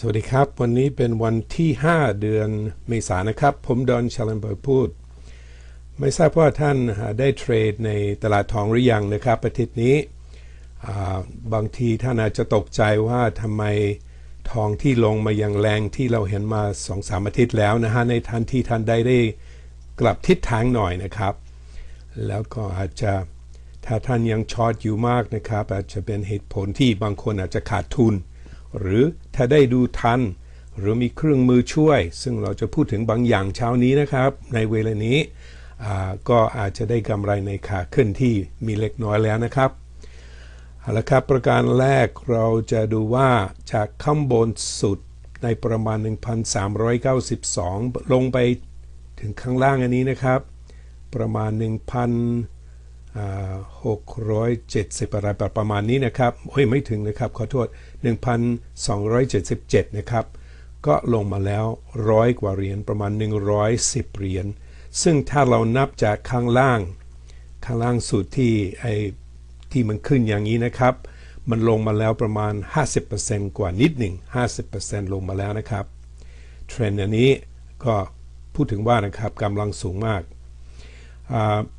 สวัสดีครับ วันนี้เป็นวันที่ 5 เดือนเมษายนนะครับ ผมดอนชาลันเบิร์พูด ไม่ทราบว่าท่านได้เทรดในตลาดทองหรือยังนะครับอาทิตย์นี้ บางทีท่านอาจจะตกใจว่าทำไมทองที่ลงมาอย่างแรงที่เราเห็นมา2อสามอาทิตย์แล้วนะฮะในทันที่ท่านได้ได้กลับทิศทางหน่อยนะครับ แล้วก็อาจจะถ้าท่านยังช็อตอยู่มากนะครับ อาจจะเป็นเหตุผลที่บางคนอาจจะขาดทุน หรือถ้าได้ดูทัน หรือมีเครื่องมือช่วย ซึ่งเราจะพูดถึงบางอย่างเช้านี้นะครับ ในเวลานี้ก็อาจจะได้กำไรในขาขึ้นที่มีเล็กน้อยแล้วนะครับเอาละครับประการแรกเราจะดูว่าจากข้างบนสุดในประมาณ 1,392 ลงไปถึงข้างล่างอันนี้นะครับ ประมาณ 1,000 670อะไรประมาณนี้นะครับโอ้ยไม่ถึงนะครับ ขอโทษ 1,277 นะครับ ก็ลงมาแล้วร้อยกว่าเหรียญประมาณ 110 เหรียญซึ่งถ้าเรานับจากข้างล่าง ข้างล่างสุดที่ไอ้ที่มันขึ้นอย่างนี้นะครับ มันลงมาแล้วประมาณ 50%กว่านิดหนึ่ง50%ลงมาแล้วนะครับ เทรนด์อันนี้ก็พูดถึงว่านะครับกำลังสูงมาก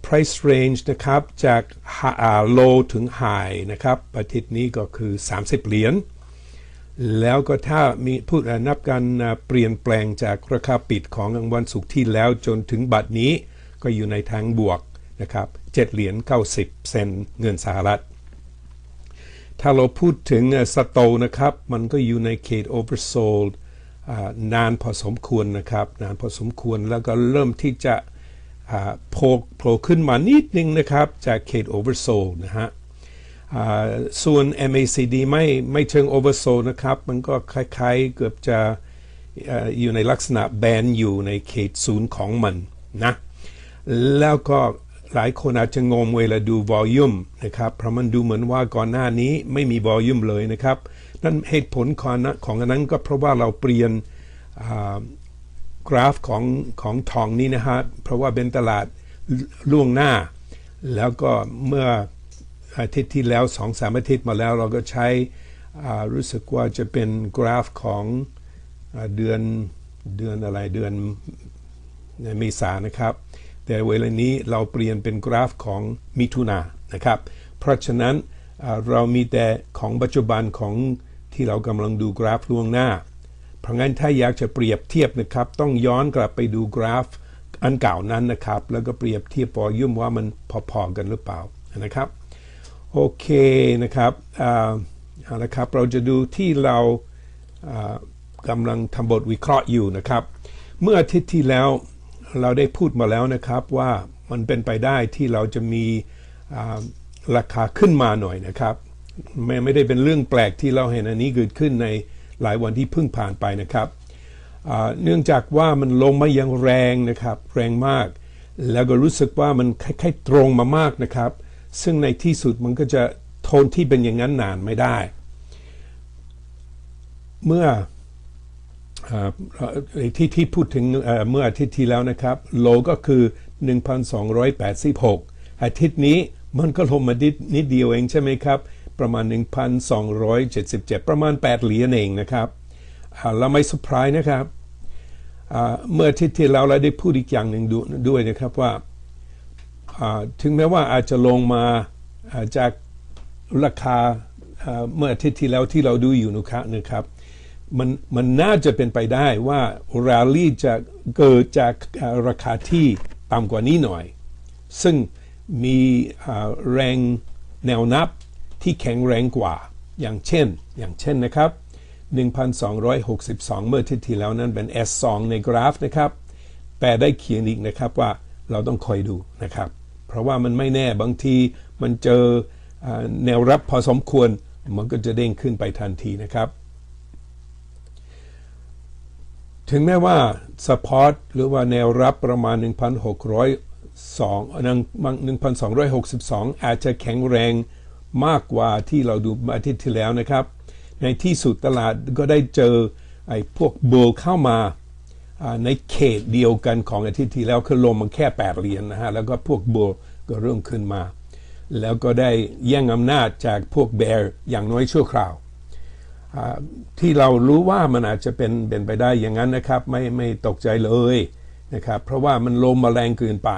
price range นะครับจาก low ถึง high นะครับอาทิตย์นี้ก็คือ 30 เหรียญแล้วก็ถ้ามีพูดนับการเปลี่ยนแปลงจากราคาปิดของวันศุกร์ที่แล้วจนถึงบัดนี้ก็อยู่ในทางบวกนะครับ7เหรียญ90 เซนเงินสหรัฐ ถ้าเราพูดถึงสโตนะครับ มันก็อยู่ในเขต oversold นานพอสมควรนะครับ นานพอสมควรแล้วก็เริ่มที่จะ โผล่โผล่ขึ้นมานิดนึงนะครับ จากเขต oversold นะฮะส่วน MACD ไม่ไม่เชิง oversold นะครับ มันก็คล้ายๆเกือบจะอยู่ในลักษณะแบนอยู่ในเขตศูนย์ของมันนะแล้วก็หลายคนอาจจะงงเวลาดู volume นะครับ เพราะมันดูเหมือนว่าก่อนหน้านี้ไม่มี volume เลยนะครับ นั่นเหตุผลของของอันนั้นก็เพราะว่าเราเปลี่ยน กราฟของของทองนี้นะฮะเพราะว่าเป็นตลาดล่วงหน้า แล้วก็เมื่ออาทิตย์ที่แล้วสองสามอาทิตย์มาแล้วเราก็ใช้รู้สึกว่าจะเป็นกราฟของเดือนเดือนอะไรเดือนเมษานะครับ แต่เวลานี้เราเปลี่ยนเป็นกราฟของมิถุนานะครับ เพราะฉะนั้นเรามีแต่ของปัจจุบันของที่เรากำลังดูกราฟล่วงหน้า ราะงั้นถ้าอยากจะเปรียบเทียบนะครับ ต้องย้อนกลับไปดูกราฟอันเก่านั้นนะครับ แล้วก็เปรียบเทียบวอลยุ่มว่ามันพอๆกันหรือเปล่านะครับโอเคนะครับเอาละครับเราจะดูที่เรากำลังทำบทวิเคราะห์อยู่นะครับ เมื่ออาทิตย์ที่แล้วเราได้พูดมาแล้วนะครับว่ามันเป็นไปได้ที่เราจะมีราคาขึ้นมาหน่อยนะครับ ไม่ไม่ได้เป็นเรื่องแปลกที่เราเห็นอันนี้เกิดขึ้นใน หลายวันที่เพิ่งผ่านไปนะครับ เนื่องจากว่ามันลงมาอย่างแรงนะครับ แรงมาก แล้วก็รู้สึกว่ามันคล้ายๆตรงมามากนะครับ ซึ่งในที่สุดมันก็จะโทนที่เป็นอย่างนั้นนานไม่ได้ เมื่อที่ที่พูดถึงเมื่ออาทิตย์ที่แล้วนะครับ โลก็คือ 1,286 อาทิตย์นี้มันก็ลงมานิดเดียวเองใช่ไหมครับ ประมาณ 1,277 ประมาณ 8 เหรียญเองนะครับเราไม่สปายนะครับเมื่ออาทิตย์ที่แล้วเราได้พูดอีกอย่างหนึ่งด้วยนะครับว่าถึงแม้ว่าอาจจะลงมาจากราคาเมื่ออาทิตย์ที่แล้วที่เราดูอยู่นะครับมันมันน่าจะเป็นไปได้ว่าราลี่จะเกิดจากราคาที่ต่ำกว่านี้หน่อย ซึ่งมีแรงแนวนับ ที่แข็งแรงกว่า อย่างเช่น อย่างเช่นนะครับ 1,262 เมื่อทิศที่แล้วนั้นเป็น S2 ในกราฟนะครับแปลได้เขียนอีกนะครับว่าเราต้องคอยดูนะครับ เพราะว่ามันไม่แน่บางทีมันเจอแนวรับพอสมควรมันก็จะเด้งขึ้นไปทันทีนะครับ ถึงแม้ว่าสปอร์ตหรือว่าแนวรับประมาณ 1,602อาจจะแข็งแรง มากกว่าที่เราดูอาทิตย์ที่แล้วนะครับ ในที่สุดตลาดก็ได้เจอไอ้พวกเบลเข้ามาในเขตเดียวกันของอาทิตย์ที่แล้วคือลงมันแค่ 8 เหรียญนนะฮะ แล้วก็พวกเบลก็เริ่มขึ้นมา แล้วก็ได้แย่งอำนาจจากพวกแบร์อย่างน้อยชั่วคราวที่เรารู้ว่ามันอาจจะเป็นเป็นไปได้อย่างนั้นนะครับ ไม่ไม่ตกใจเลยนะครับ เพราะว่ามันลมมาแรงเกินไป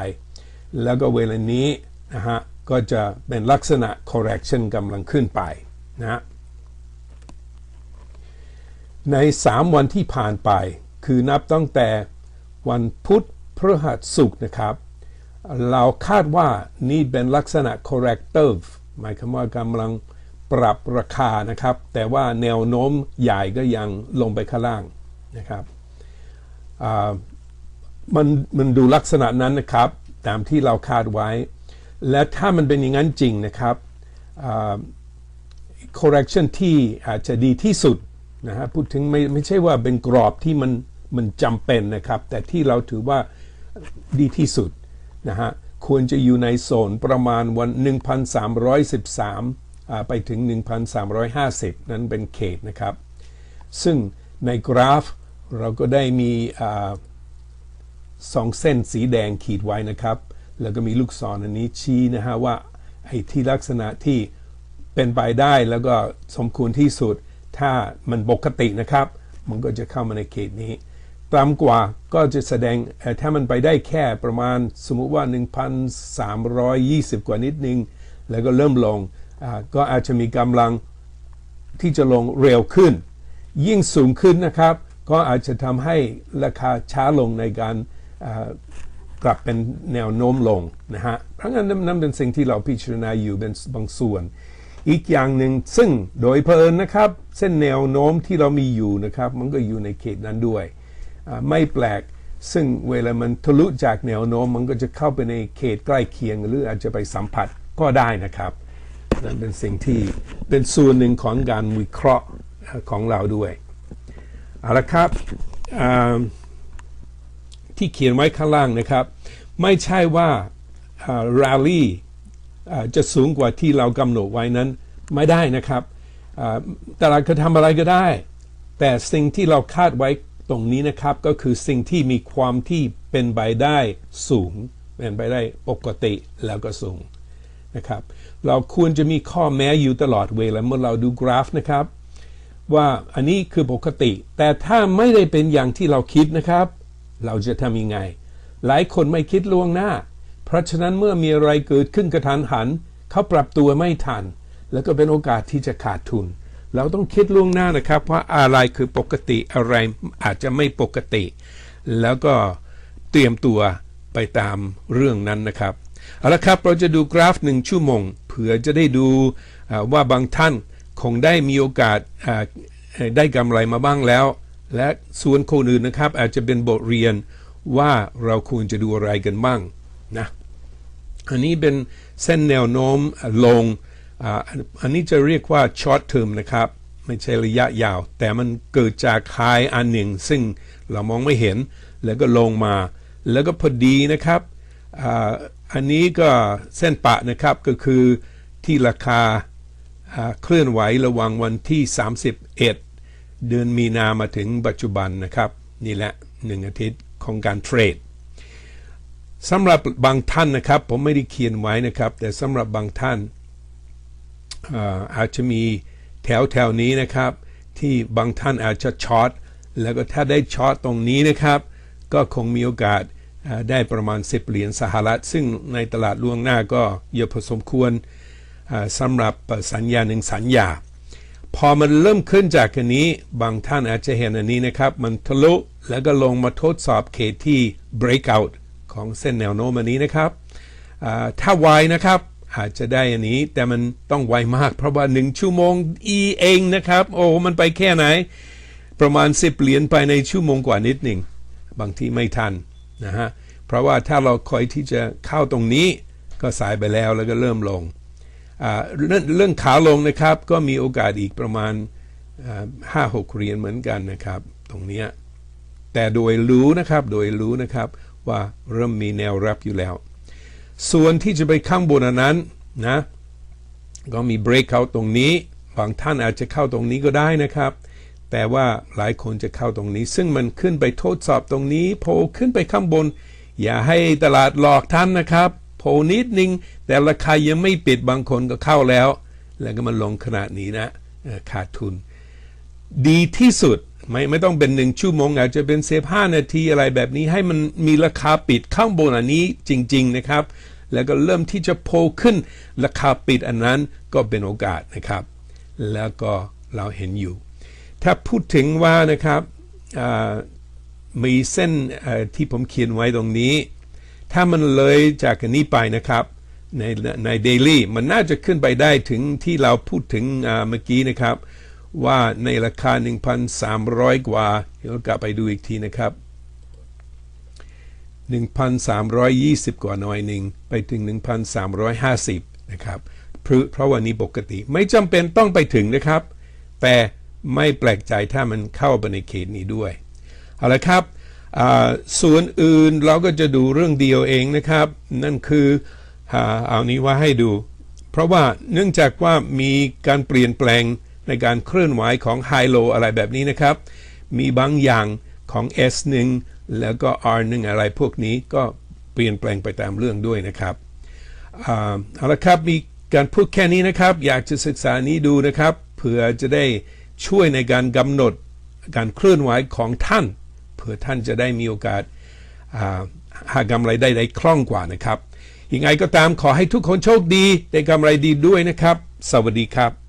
แล้วก็เวลานี้นะฮะ ก็จะเป็นลักษณะ correction กำลังขึ้นไปนะใน 3 วันที่ผ่านไป คือนับตั้งแต่วันพุธพฤหัสศุกร์นะครับ เราคาดว่านี่เป็นลักษณะ corrective หมายความว่ากำลังปรับราคานะครับ แต่ว่าแนวโน้มใหญ่ก็ยังลงไปข้างล่างนะครับมันมันดูลักษณะนั้นนะครับ ตามที่เราคาดไว้ และถ้ามันเป็นอย่างนั้นจริงนะครับอ่า correction ที่อาจจะดีที่สุดนะฮะพูดถึงไม่ไม่ใช่ว่าเป็นกรอบที่มันมันจำเป็นนะครับ แต่ที่เราถือว่าดีที่สุดนะฮะควรจะอยู่ในโซนประมาณวัน 1,313อ่าไปถึง 1,350 นั้นเป็นเขตนะครับ ซึ่งในกราฟเราก็ได้มีอสองเส้นสีแดงขีดไว้นะครับ แล้วก็มีลูกศรอันนี้ชี้นะฮะว่าไอ้ที่ลักษณะที่เป็นไปได้แล้วก็สมควรที่สุด ถ้ามันปกตินะครับ มันก็จะเข้ามาในเขตนี้ต่ำกว่าก็จะแสดงเอ่ถ้ามันไปได้แค่ประมาณสมมุติว่า 1,320 กว่านิดนึง แล้วก็เริ่มลงก็อาจจะมีกำลังที่จะลงเร็วขึ้น ยิ่งสูงขึ้นนะครับ ก็อาจจะทำให้ราคาช้าลงในการ กลับเป็นแนวโน้มลงนะฮะเพราะงั้นนั่นเป็นสิ่งที่เราพิจารณาอยู่เป็นบางส่วน อีกอย่างหนึ่งซึ่งโดยเพลินนะครับ เส้นแนวโน้มที่เรามีอยู่นะครับ มันก็อยู่ในเขตนั้นด้วย ไม่แปลกซึ่งเวลามันทะลุจากแนวโน้มมันก็จะเข้าไปในเขตใกล้เคียง หรืออาจจะไปสัมผัสก็ได้นะครับนั่นเป็นสิ่งที่เป็นส่วนหนึ่งของการวิเคราะห์ของเราด้วยเอาละครับ ที่เขียนไว้ข้างล่างนะครับ ไม่ใช่ว่ารลลี่จะสูงกว่าที่เรากำหนดไว้นั้นไม่ได้นะครับตลาดจะทำอะไรก็ได้ แต่สิ่งที่เราคาดไว้ตรงนี้นะครับ ก็คือสิ่งที่มีความที่เป็นไปได้สูง เป็นไปได้ปกติแล้วก็สูงนะครับ เราควรจะมีข้อแม้อยู่ตลอดเวลาเมื่อเราดูกราฟนะครับ ว่าอันนี้คือปกติ แต่ถ้าไม่ได้เป็นอย่างที่เราคิดนะครับ เราจะทำยังไง หลายคนไม่คิดล่วงหน้า เพราะฉะนั้นเมื่อมีอะไรเกิดขึ้นกระทันหัน เขาปรับตัวไม่ทัน แล้วก็เป็นโอกาสที่จะขาดทุน เราต้องคิดล่วงหน้านะครับว่าอะไรคือปกติอะไรอาจจะไม่ปกติ แล้วก็เตรียมตัวไปตามเรื่องนั้นนะครับเอาละครับเราจะดูกราฟหนึ่งชั่วโมงเผื่อจะได้ดูว่าบางท่านคงได้มีโอกาสได้กำไรมาบ้างแล้ว และส่วนคนอื่นนะครับ อาจจะเป็นบทเรียนว่าเราควรจะดูอะไรกันบ้างนะอันนี้เป็นเส้นแนวโน้มลงอันนี้จะเรียกว่า short term นะครับ ไม่ใช่ระยะยาว แต่มันเกิดจากไฮอันหนึ่ง ซึ่งเรามองไม่เห็น แล้วก็ลงมา แล้วก็พอดีนะครับอ,อันนี้ก็เส้นปะนะครับก็คือที่ราคาอ่าเคลื่อนไหวระหว่างวันที่ 31 เดือนมีนามาถึงปัจจุบันนะครับ นี่แหละหนึ่งอาทิตย์ของการเทรดสำหรับบางท่านนะครับ ผมไม่ได้เขียนไว้นะครับ แต่สำหรับบางท่านเอ่อาจจะมีแถวแถวนี้นะครับ ที่บางท่านอาจจะช็อตแล้วก็ถ้าได้ช็อตตรงนี้นะครับ ก็คงมีโอกาสได้ประมาณ 10 เหรียญสหรัฐ ซึ่งในตลาดล่วงหน้าก็เยอะพอสมควรสำหรับสัญญาหนึ่งสัญญา พอมันเริ่มขึ้นจากอันนี้ บางท่านอาจจะเห็นอันนี้นะครับ มันทะลุแล้วก็ลงมาทดสอบเขตที่ breakout ของเส้นแนวโน้มอันนี้นะครับถ้าไวนะครับอาจจะได้อันนี้แต่มันต้องไวมากเพราะว่า 1 ชั่วโมง e เองนะครับ โอ้มันไปแค่ไหน ประมาณ 10 เหรียญไปในชั่วโมงกว่านิดหนึ่ง บางทีไม่ทันนะฮะเพราะว่าถ้าเราคอยที่จะเข้าตรงนี้ก็สายไปแล้วแล้วก็เริ่มลง เรื่องเรื่องขาลงนะครับ ก็มีโอกาสอีกประมาณห้าหกเหรียญเหมือนกันนะครับ ตรงนี้แต่โดยรู้นะครับโดยรู้นะครับว่าเริ่มมีแนวรับอยู่แล้ว ส่วนที่จะไปข้างบนนนั้นนะก็มี breakout ตรงนี้บางท่านอาจจะเข้าตรงนี้ก็ได้นะครับ แต่ว่าหลายคนจะเข้าตรงนี้ ซึ่งมันขึ้นไปทดสอบตรงนี้โผล่ขึ้นไปข้างบน อย่าให้ตลาดหลอกท่านนะครับ โผล่นิดนึง แต่ราคายังไม่ปิดบางคนก็เข้าแล้ว แล้วก็มันลงขนาดนี้นะขาดทุน ดีที่สุดไม่ไม่ต้องเป็นหนึ่งชั่วโมงอาจจะเป็นเซฟห้านาทีอะไรแบบนี้ให้มันมีราคาปิดข้างบนอันนี้จริง ๆ นะครับ แล้วก็เริ่มที่จะโพขึ้น ราคาปิดอันนั้นก็เป็นโอกาสนะครับ แล้วก็เราเห็นอยู่ ถ้าพูดถึงว่านะครับมีเส้นที่ผมเขียนไว้ตรงนี้ ถ้ามันเลยจากนี้ไปนะครับในในเดลี่มันน่าจะขึ้นไปได้ถึงที่เราพูดถึงเมื่อกี้นะครับ ว่าในราคา 1,300 กว่าเดี๋ยวกลับไปดูอีกทีนะครับ 1,320 กว่าหน่อยหนึ่งไปถึง 1,350 นะครับเพราะเพราะวันนี้ปกติไม่จำเป็นต้องไปถึงนะครับ แต่ไม่แปลกใจถ้ามันเข้าไปในเขตนี้ด้วย เอาละครับ ส่วนอื่นเราก็จะดูเรื่องเดียวเองนะครับ นั่นคือเอานี้ว่าให้ดู เพราะว่าเนื่องจากว่ามีการเปลี่ยนแปลงในการเคลื่อนไหวของไฮโลอะไรแบบนี้นะครับ มีบางอย่างของ S1 แล้วก็ R1 อะไรพวกนี้ก็เปลี่ยนแปลงไปตามเรื่องด้วยนะครับเอาละครับมีการพูดแค่นี้นะครับ อยากจะศึกษานี้ดูนะครับ เผื่อจะได้ช่วยในการกำหนดการเคลื่อนไหวของท่าน เพื่อท่านจะได้มีโอกาสาหากำไรได้ได้คล่องกว่านะครับยังไงก็ตามขอให้ทุกคนโชคดีได้กำไรดีด้วยนะครับ สวัสดีครับ